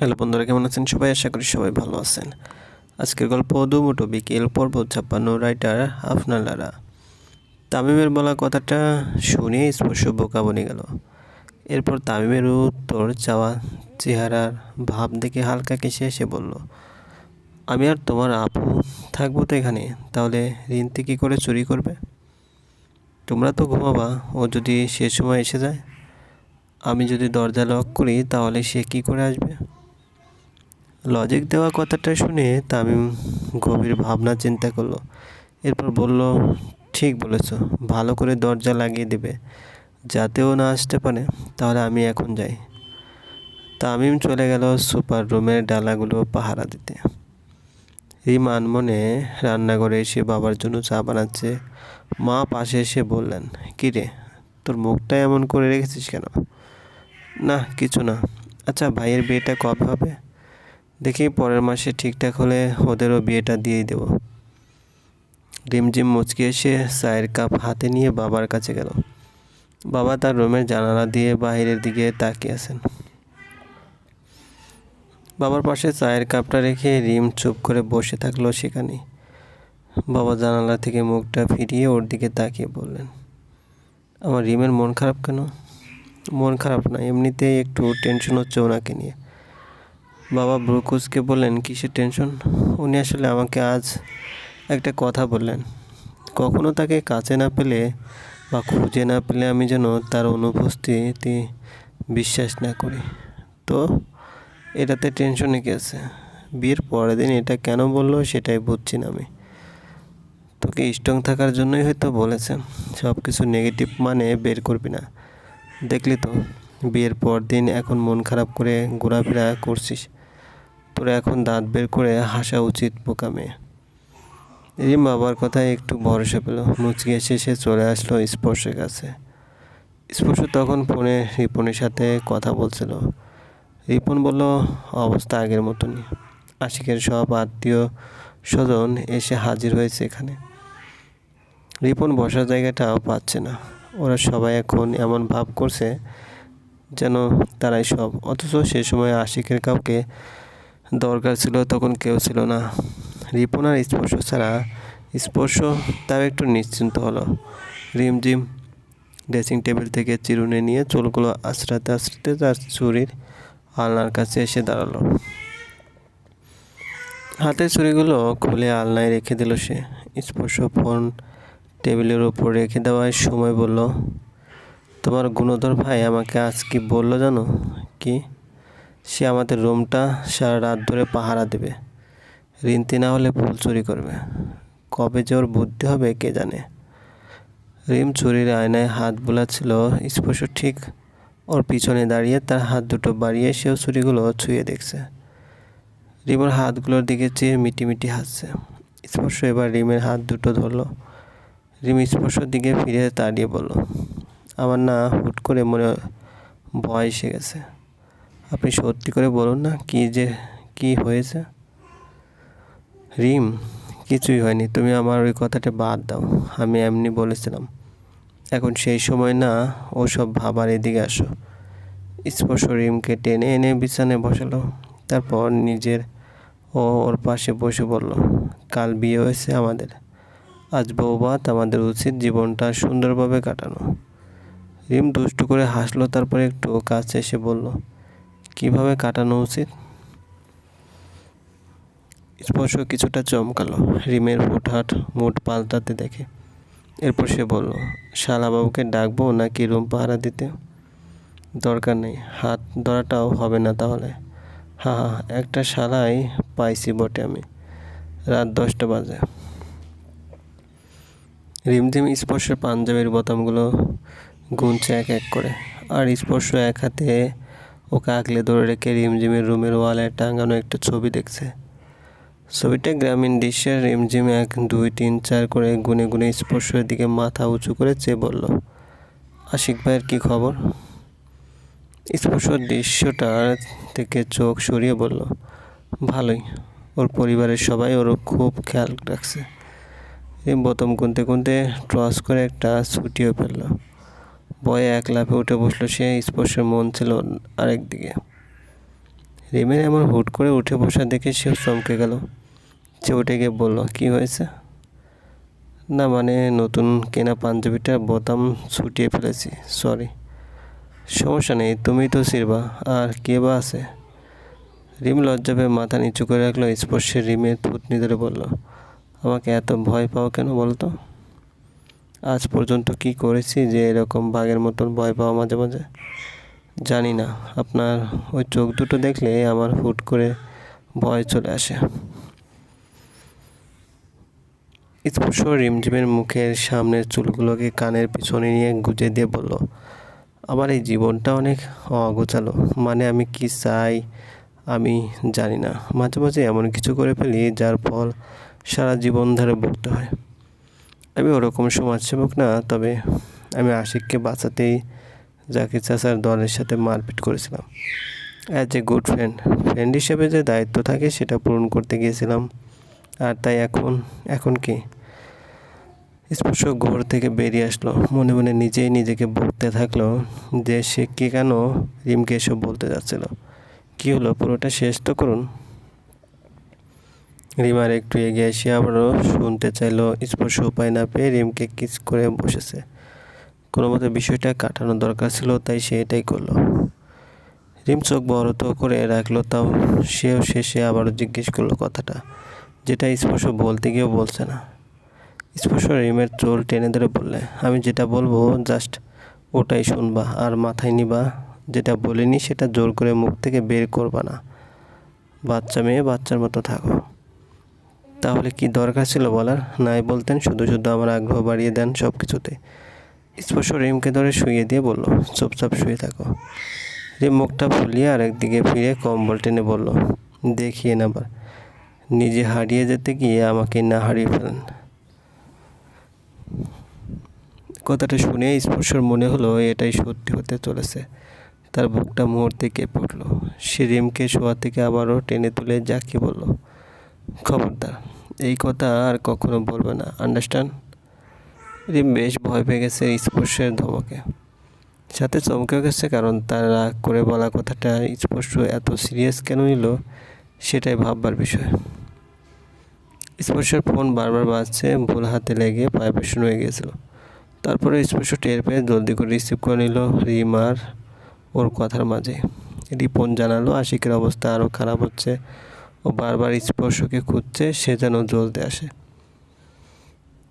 Hello বন্ধুরা, কেমন আছেন? সবাই আশা করি সবাই ভালো আছেন। আজকের গল্প দুমুটো বিকেল পর্ব ছাপ্পান্ন, রাইটার আপনারা তামিমের বলা কথাটা শুনে স্পর্শ বোকা বনে গেল। এরপর তামিমের উত্তর চাওয়া চেহারার ভাব দেখে হালকা কেসে এসে বলল, আমি আর তোমার আপু থাকব তো এখানে, তাহলে রিন্তি কী করে চুরি করবে? তোমরা তো ঘুমাবা, ও যদি সে সময় এসে যায়। আমি যদি দরজা লক করি, তাহলে সে কি করে আসবে? লজিক দেওয়া কথাটা শুনে তামিম গভীর ভাবনা চিন্তা করল। এরপর বলল, ঠিক বলেছ, ভালো করে দরজা লাগিয়ে দেবে, যাতে ও না আসতে পারে, তাহলে আমি এখন যাই। তামিম চলে গেল সুপার রুমের ডালাগুলো পাহারা দিতে। রিমান মনে রান্নাঘরে এসে বাবার জন্য চা বানাচ্ছে। মা পাশে এসে বললেন, কী রে, তোর মুখটা এমন করে রেখেছিস কেন? না, কিছু না। আচ্ছা ভাইয়ের বিয়েটা কবে হবে? দেখি পরের মাসে ঠিকঠাক হলে ওদেরও বিয়েটা দিয়েই দেব। রিমঝিম মুচকি এসে চায়ের কাপ হাতে নিয়ে বাবার কাছে গেল। বাবা তার রুমের জানালা দিয়ে বাইরের দিকে তাকিয়ে আছেন। বাবার পাশে চায়ের কাপটা রেখে রিম চুপ করে বসে থাকল সেখানে। বাবা জানালা থেকে মুখটা ফিরিয়ে ওর দিকে তাকিয়ে বললেন, আমার রিমের মন খারাপ কেন? মন খারাপ না, এমনিতেই একটু টেনশন হচ্ছে ওনাকে নিয়ে। বাবা ব্রুকুসকে বললেন কিসের টেনশন? উনি আসলে আমাকে আজ একটা কথা বললেন। কখনো তাকে কাছে না পেলে বা খুঁজে না পেলে আমি যেন তার অনুপস্থিতি বিশ্বাস না করি। তো এটাতে টেনশনে গেছে বিয়ের পরের দিন এটা কেন বলল সেটাই বুঝছি না আমি। তোকে স্ট্রং থাকার জন্যই হয়তো বলেছে সব কিছু নেগেটিভ মানে বের করবি না। দেখলি তো, বিয়ের পর দিন এখন মন খারাপ করে ঘোরাফেরা করছিস। তোর এখন দাঁত বের করে হাসা উচিত বোকা মেয়ে রিম বাবার কথায় একটু ভরসা পেল। মুচকি এসে সে চলে আসলো স্পর্শের কাছে। স্পর্শ তখন ফোনে রিপনের সাথে কথা বলছিল। রিপন বলল, অবস্থা আগের মতনই। আশিকের সব আত্মীয় স্বজন এসে হাজির হয়েছে এখানে। রিপন বসার জায়গাটাও পাচ্ছে না। ওরা সবাই এখন এমন ভাব করছে যেন তারাই সব। অথচ সে সময় আশিকের কাউকে দরকার ছিল তখন কেউ ছিল না। রিপন আর স্পর্শ ছাড়া স্পর্শ তাও একটু নিশ্চিন্ত হলো। রিমঝিম ড্রেসিং টেবিল থেকে চিরুনি নিয়ে চুলগুলো আশ্রাতে আশ্রাতে তার চুরির আলনার কাছে এসে দাঁড়াল। হাতের চুরিগুলো খুলে আলনায় রেখে দিল সে। স্পর্শ ফোন টেবিলের ওপর রেখে দেওয়ার সময় বলল, তোমার গুণধর ভাই আমাকে আজ কি বলল জানো? কি? সে আমাদের রুমটা সারা রাত ধরে পাহারা দেবে। রিন্তি না হলে ফুল চুরি করবে। কবে যে ওর বুদ্ধি হবে, কে জানে? রিম চুরির আয়নায় হাত বোলাচ্ছিল, স্পর্শ ঠিক ওর পিছনে দাঁড়িয়ে তার হাত দুটো বাড়িয়ে সেও চুরিগুলো ছুঁয়ে দেখছে। রিমের হাতগুলোর দিকে চেয়ে মিটি মিটি হাসছে। স্পর্শ এবার রিমের হাত দুটো ধরলো। রিম স্পর্শর দিকে ফিরে দাঁড়িয়ে বলল, আমার না হুট করে মনে ভয় এসে গেছে। আপনি সত্যি করে বলুন না কি যে, কি হয়েছে? রিম, কিছুই হয়নি। তুমি আমার ওই কথাটা বাদ দাও। আমি এমনি বলেছিলাম। এখন সেই সময় না ওসব ভাবার এদিকে আসো। স্পর্শ রিমকে টেনে এনে বিছানায় বসালো। তারপর নিজের ও ওর পাশে বসে বলল, কাল বিয়ে হয়েছে আমাদের। আজ বৌবাত আমাদের উচিত জীবনটা সুন্দরভাবে কাটানো। রিম দুষ্টু করে হাসলো, তারপর একটু কাছে এসে বলল কীভাবে কাটানো উচিত? স্পর্শ কিছুটা চমকালো। রিমের হুটহাট মুড পাল্টাতে দেখে। এরপর সে বলল, শালাবাবুকে ডাকবো নাকি রুম পাহারা দিতে? দরকার নেই। হাত ধরাটাও হবে না তাহলে। হা হা, একটা শালাই পাইছি বটে আমি। রাত দশটা বাজে। রিমঝিম স্পর্শের পাঞ্জাবির বোতামগুলো গুনছে এক এক করে, আর স্পর্শ এক হাতে ওকে আঁকলে ধরে রেখে রিমঝিমের রুমের ওয়ালে টাঙানো একটা ছবি দেখছে। ছবিটা গ্রামীণ দৃশ্যের রিমঝিম এক, দুই, তিন, চার করে গুনে গুনে স্পর্শের দিকে মাথা উঁচু করে চেয়ে বলল, আশিক ভাইয়ের কী খবর? স্পর্শ দৃশ্যটার থেকে চোখ সরিয়ে বলল, ভালোই। ওর পরিবারের সবাই ওর খুব খেয়াল রাখছে। এই বোতম গুনতে গুনতে ট্রস করে একটা ছুটিও ফেলল। ভয়ে এক লাফে উঠে বসল, সে স্পর্শের মন ছিল আরেক দিকে। রিমের এমন হুট করে উঠে বসা দেখে সেও চমকে গেল। সে উঠে গিয়ে বলল, কি হয়েছে? না মানে নতুন কেনা পাঞ্জাবিটার বোতাম ছুটিয়ে ফেলেছি, সরি। সমস্যা নেই, তুমি তো সিরবা, আর কে বা আছে? রিম লজ্জা পেয়ে মাথা নিচু করে রাখল, স্পর্শে রিমের থুতনি ধরে বলল, আমাকে এত ভয় পাও কেন বলতো আজ পর্যন্ত কি করেছি যে এরকম বাঘের মতন ভয় পাওয়া মাঝে মাঝে? জানি না। আপনার ওই চোখ দুটো দেখলে আমার হুট করে ভয় চলে আসে। স্পর্শ রিমঝিমের মুখের সামনের চুলগুলোকে কানের পিছনে নিয়ে গুজে দিয়ে বলল, আমার এই জীবনটা অনেক অগোছালো। মানে আমি কি চাই আমি জানি না। মাঝে মাঝে এমন কিছু করে ফেলি যার ফল সারা জীবন ধরে ভুগতে হয়। আমি ওরকম সমাজসেবক না, তবে আমি আশিককে বাঁচাতেই জাকির চাচার দলের সাথে মারপিট করেছিলাম। As a good friend friend হিসেবে যে দায়িত্ব থাকে সেটা পূরণ করতে গিয়েছিলাম। আর তাই এখন এখন কি? স্পর্শ ঘর থেকে বেরিয়ে আসলো। মনে মনে নিজেই নিজেকে বলতে থাকল যে সে কে কেন রিমকে এসব বলতে যাচ্ছিল। কী হলো? পুরোটা শেষ তো করুন। রিমার একটু এগিয়ে এসে আবারও শুনতে চাইলো, স্পর্শ উপায় না পেয়ে রিমকে কিস করে বসেছে। কোনো মতে বিষয়টা কাটানো দরকার ছিল, তাই সে এটাই করল। রিম চোখ বড় তো করে রাখল, তাও সেও শেষে আবারও জিজ্ঞেস করল কথাটা, যেটা স্পর্শ বলতে গিয়েও বলছে না। স্পর্শ রিমের চোল টেনে ধরে বললে, আমি যেটা বলব, জাস্ট ওটাই শুনবা, আর মাথায় নিবা, যেটা বলিনি সেটা জোর করে মুখ থেকে বের করবা না। বাচ্চা মেয়ে, বাচ্চার মতো থাকো। তাহলে কি দরকার ছিল বলার? নাই বলতেন, শুধু শুধু আমার আগ্রহ বাড়িয়ে দেন সব কিছুতে স্পর্শ রিমকে ধরে শুয়ে দিয়ে বলল, চুপচাপ শুয়ে থাকো। রিম মুখটা ফুলিয়ে আরেকদিকে ফিরে কম্বল টেনে বলল, দেখিয়ে আবার। নিজে হারিয়ে যেতে গিয়ে আমাকে না হারিয়ে ফেলেন। কথাটা শুনে স্পর্শর মনে হলো, এটাই সত্যি হতে চলেছে। তার বুকটা মুহূর্তে কেঁপে উঠল। সে রিমকে শোয়া থেকে আবারও টেনে তুলে যাকে বলল খবরদার। এই কথা আর কখনো বলবে না আন্ডারস্ট্যান্ড রিম বেশ ভয় পেয়ে গেছে স্পর্শের ধমকে। সাথে চমকেও গেছে কারণ তার রাগ করে বলা কথাটা স্পর্শ এত সিরিয়াস কেন নিল, সেটাই ভাববার বিষয়। স্পর্শের ফোন বারবার বাজছে, ভুল হাতে লেগে ভাইব্রেশন হয়ে গিয়েছিল তারপরে স্পর্শ টের পেয়ে জলদি করে রিসিভ করে নিল রিম আর ওর কথার মাঝে। রিপন জানালো আশিকের অবস্থা আরও খারাপ হচ্ছে। ও বারবার স্পর্শকে খুঁজছে, সে যেন জ্বলতে আসে।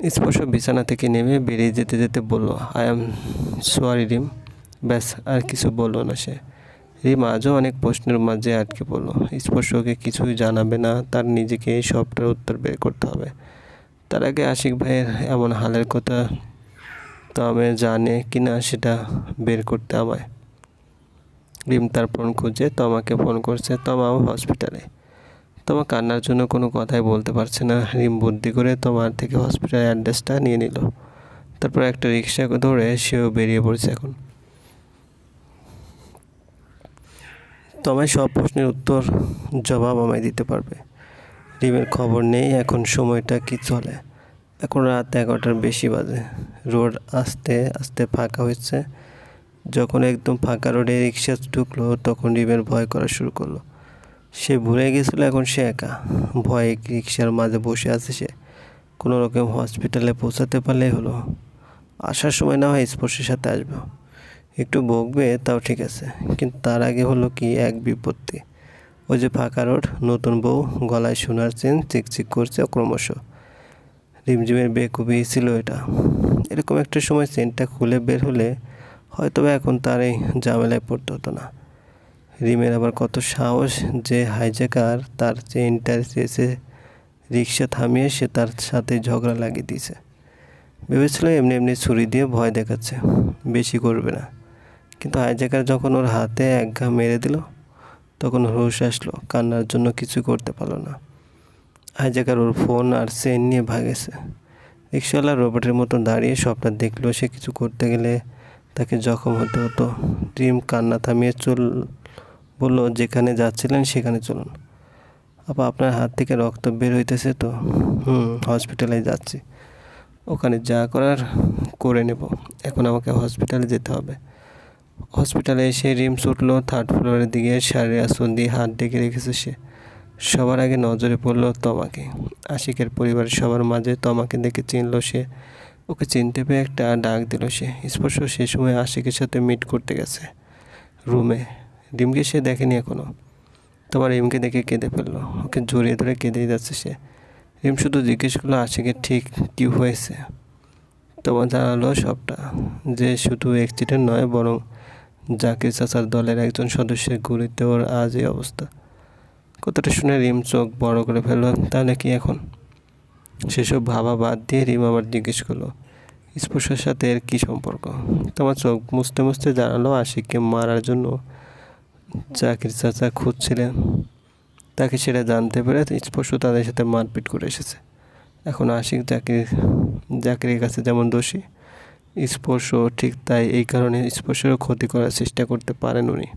স্পর্শ বিছানা থেকে নেমে বেরিয়ে যেতে যেতে বলল, আই এম সরি রিম। ব্যাস, আর কিছু বলল না সে। রিম আজও অনেক প্রশ্নের মাঝে আটকে পড়ল। স্পর্শকে কিছুই জানাবে না, তার নিজেকে এই সবটার উত্তর বের করতে হবে। তার আগে আশিক ভাইয়ের এমন হালের কথা তো আমি জানে কি না সেটা বের করতে আমায়। রিম তার ফোন খুঁজে তমাকে ফোন করছে তমাও হসপিটালে। তোমা কান্নার জন্য কোনো কথাই বলতে পারছে না। রিম বুদ্ধি করে তোমার থেকে হসপিটাল অ্যাড্রেসটা নিয়ে নিল। তারপর একটা রিক্সা ধরে সেও বেরিয়ে পড়েছে এখন। তোমায় সব প্রশ্নের উত্তর, জবাব আমায় দিতে পারবে। রিমের খবর নেই, এখন সময়টা কি চলে? এখন রাত এগারোটার বেশি বাজে। রোড আস্তে আস্তে ফাঁকা হচ্ছে যখন একদম ফাঁকা রোডে রিক্সা ঢুকলো, তখন রিমের ভয় করা শুরু করল। সে ভুলে গেছিল, এখন সে একা। ভয়ে রিক্সার মাঝে বসে আছে সে। কোনো রকম হসপিটালে পৌঁছাতে পারলেই হলো। আসার সময় না হয় স্পর্শের সাথে আসবে। একটু বকবে, তাও ঠিক আছে। কিন্তু তার আগে হলো কি এক বিপত্তি। ওই যে ফাঁকা রোড, নতুন বউ, গলায় সোনার চেন, চিকচিক করছে ক্রমশ। রিমঝিমের বেকুবি ছিল এটা। এরকম একটা সময় চেনটা খুলে বের হলে হয়তো এখন তার এই ঝামেলায় পড়তে হতো না। রিমের আবার কত সাহস যে হাইজ্যাকার তার চেনটা চেয়েছে রিক্সা থামিয়ে সে তার সাথে ঝগড়া লাগিয়ে দিয়েছে। ভেবেছিল এমনি এমনি ছুরি দিয়ে ভয় দেখাচ্ছে, বেশি করবে না। কিন্তু হাইজ্যাকার যখন ওর হাতে এক ঘা মেরে দিল, তখন হুশ আসলো, কান্নার জন্য কিছু করতে পারল না। হাইজ্যাকার ওর ফোন আর চেন নিয়ে ভাগেছে। রিক্সাওয়ালা রোবটের মতো দাঁড়িয়ে সবটা দেখল, সে কিছু করতে গেলে তাকে জখম হতে হতো। ড্রিম কান্না থামিয়ে চল বলল, যেখানে যাচ্ছিলেন সেখানে চলুন। আপা, আপনার হাত থেকে রক্ত বের হইতেছে তো? হুম, হসপিটালে যাচ্ছি। ওখানে যা করার করে নেব। এখন আমাকে হসপিটালে যেতে হবে। হসপিটালে এসে রিমস উঠল, থার্ড ফ্লোরের দিকে শাড়ির আসন দিয়ে হাত ডেকে রেখেছে সে। সবার আগে নজরে পড়ল তমাকে। আশিকের পরিবারের সবার মাঝে তমাকে দেখে চিনল সে। ওকে চিনতে পেয়ে একটা ডাক দিল সে। স্পর্শ সে সময় আশিকের সাথে মিট করতে গেছে। রুমে রিমকে সে দেখেনি এখনও তোমার রিমকে দেখে কেঁদে ফেলল। ওকে জড়িয়ে ধরে কেঁদেই যাচ্ছে সে। রিম শুধু জিজ্ঞেস করল আশিকের ঠিক কী হয়েছে? তোমার জানালো সবটা। যে শুধু অ্যাক্সিডেন্ট নয়, বরং জাকির চাচার দলের একজন সদস্যের গুলিতে ওর আজ এই অবস্থা। কথাটা শুনে রিম চোখ বড় করে ফেলল তাহলে কি এখন? সেসব ভাবা বাদ দিয়ে রিম আবার জিজ্ঞেস করল, স্পর্শের সাথে এর কী সম্পর্ক? তোমার চোখ মুছতে মুছতে জানালো, আশিককে মারার জন্য জাকির চাচা খুঁজছিলেন। তাকে সেটা জানতে পেরে স্পর্শ তাদের সাথে মারপিট করে এসেছে। এখন আশিক জাকির জাকিরের কাছে যেমন দোষী, স্পর্শ ঠিক তাই এই কারণে স্পর্শেরও ক্ষতি করার চেষ্টা করতে পারেন উনি।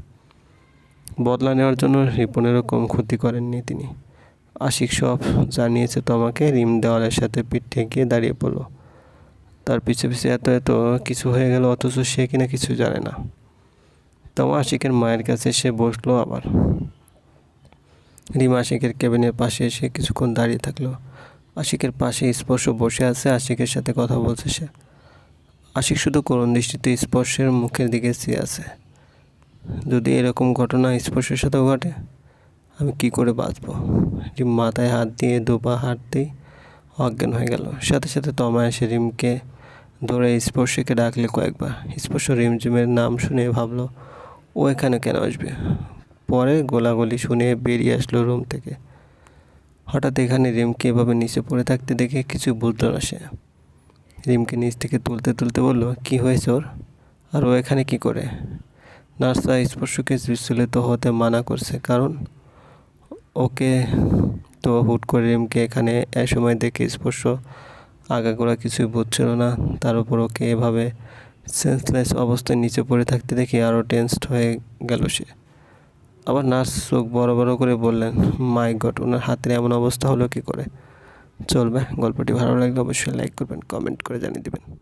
বদলা নেওয়ার জন্য রিপনেরও কম ক্ষতি করেননি তিনি। আশিক সব জানিয়েছে তোমাকে রিম দেওয়ালের সাথে পিঠ ঠেকিয়ে দাঁড়িয়ে পড়ল। তার পিছে পিছে এত এত কিছু হয়ে গেল, অথচ সে কিনা কিছু জানে না। তমা আশিকের মায়ের কাছে সে বসল আবার। রিম আশিকের কেবিনের পাশে এসে কিছুক্ষণ দাঁড়িয়ে থাকল। আশিকের পাশে স্পর্শ বসে আছে, আশিকের সাথে কথা বলছে সে। আশিক শুধু করুণ দৃষ্টিতে স্পর্শের মুখের দিকে চেয়ে আছে। যদি এরকম ঘটনা স্পর্শের সাথেও ঘটে, আমি কি করে বাঁচবো? রিম মাথায় হাত দিয়ে দুপা হাঁটতেই অজ্ঞান হয়ে গেল। সাথে সাথে তমা এসে রিমকে ধরে স্পর্শকে ডাকলে কয়েকবার। স্পর্শ রিমঝিমের নাম শুনে ভাবলো ও এখানে কেন আসবে? পরে গোলাগুলি শুনে বেরিয়ে আসলো রুম থেকে। হঠাৎ এখানে রিমকে এভাবে নিচে পড়ে থাকতে দেখে কিছু বুঝলো না সে। রিমকে নিচ থেকে তুলতে তুলতে বলল, কি হয়েছে ওর? আর ও এখানে কি করে? নার্সরা স্পর্শকে বিচলিত হতে মানা করছে, কারণ ওকে তো হুট করে রিমকে এখানে এ সময় দেখে স্পর্শ আগাগোড়া কিছুই বুঝছিল না। তার উপর ওকে এভাবে সেন্সলেস অবস্থায় নিচে পড়ে থাকতে দেখে আরও টেন্সড হয়ে গেল সে। আবার নার্স চোখ বড় বড় করে বললেন, মাই গড, ওনার হাতের এমন অবস্থা হলো কী করে? চলবে, গল্পটি ভালো লাগলে অবশ্যই লাইক করবেন, কমেন্ট করে জানিয়ে দেবেন।